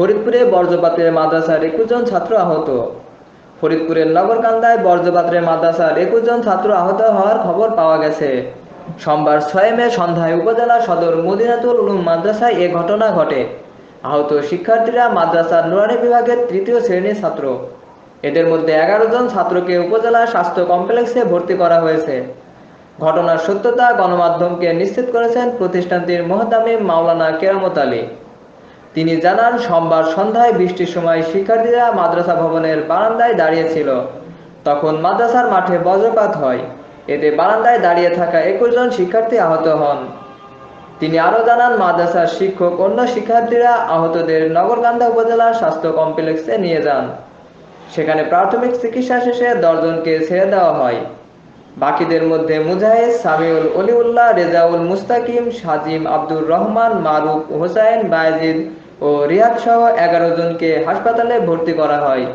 ফরিদপুরে বর্জ্যপাতের মাদ্রাসার একুশ জন ছাত্র আহত। ফরিদপুরের নগরকান্দায় বর্জ্যপাতের মাদ্রাসার একুশ জন ছাত্র আহত হওয়ার খবর পাওয়া গেছে। সোমবার ছয় মে সন্ধ্যায় উপজেলা সদর মদিনাতুল উলুম মাদ্রাসায় এ ঘটনা ঘটে। আহত শিক্ষার্থীরা মাদ্রাসার নুরানি বিভাগের তৃতীয় শ্রেণির ছাত্র। এদের মধ্যে এগারো জন ছাত্রকে উপজেলা স্বাস্থ্য কমপ্লেক্সে ভর্তি করা হয়েছে। ঘটনার সত্যতা গণমাধ্যমকে নিশ্চিত করেছেন প্রতিষ্ঠানটির মহতামিম মাওলানা কেরামত আলী। তিনি জানান, সোমবার সন্ধ্যায় বৃষ্টির সময় শিক্ষার্থীরা মাদ্রাসা ভবনের বারান্দায় দাঁড়িয়েছিল তখন মাদ্রাসার মাঠে বজ্রপাত হয়। এতে বারান্দায় দাঁড়িয়ে থাকা একুশ জন শিক্ষার্থী আহত হন। তিনি আরও জানান, মাদ্রাসার শিক্ষক, অন্য শিক্ষার্থীরা আহতদের নগরকান্দা উপজেলার স্বাস্থ্য কমপ্লেক্সে নিয়ে যান। সেখানে প্রাথমিক চিকিৎসা শেষে দশজনকে ছেড়ে দেওয়া হয়। বাকিদের মধ্যে মুজাহিদ সামিউল অলিউল্লাহ, রেজাউল মুস্তাকিম, সাজিম আব্দুর রহমান, মারুফ হোসাইন, বায়েজিদ ও রিয়াদ সহ এগারো জনকে হাসপাতালে ভর্তি করা হয়।